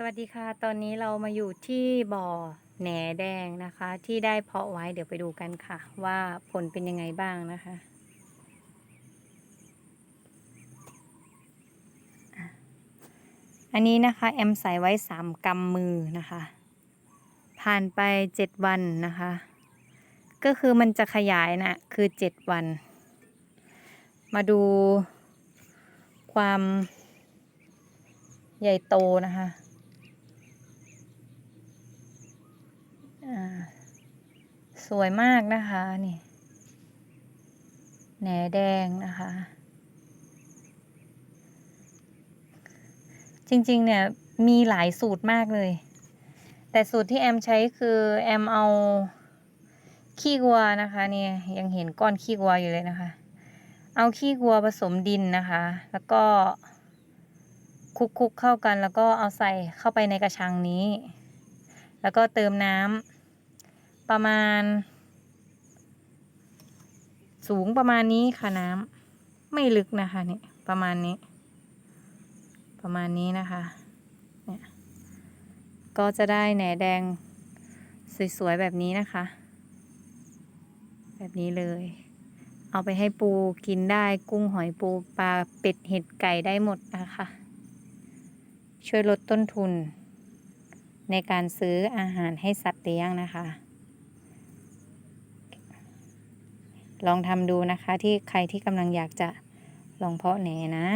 สวัสดีค่ะ ตอนนี้เรามาอยู่ที่บ่อแหนแดงนะคะ ที่ได้เพาะไว้เดี๋ยวไปดูกันค่ะ ว่าผลเป็นยังไงบ้างนะคะอันนี้นะคะแอมใส่ไว้สามกำมือนะคะ ผ่านไปเจ็ดวันนะคะ ก็คือมันจะขยายนะคือเจ็ดวัน มาดูความใหญ่โตนะคะ อ่า สวยมากนะคะนี่แหนแดงนะคะ จริงๆเนี่ยมีหลายสูตรมากเลย แต่สูตรที่แอมใช้คือแอมเอาขี้วัวนะคะเนี่ยยังเห็นก้อนขี้วัวอยู่เลยนะคะ เอาขี้วัวผสมดินนะคะ แล้วก็คลุกๆเข้ากันแล้วก็เอาใส่เข้าไปในกระชังนี้ แล้วก็เติมน้ำ ประมาณ สูงประมาณนี้ค่ะน้ำไม่ลึกนะคะนี่ประมาณนี้ ประมาณนี้นะคะเนี่ยก็จะได้แหนแดงสวยๆแบบนี้นะคะ แบบนี้เลย เอาไปให้ปูกินได้กุ้งหอยปูปลาเป็ดเห็ดไก่ได้หมดนะคะ ช่วยลดต้นทุนในการซื้ออาหารให้สัตว์เลี้ยงนะคะ ลองทำดูนะคะที่ใครที่กำลังอยากจะลองเพาะแหนนะ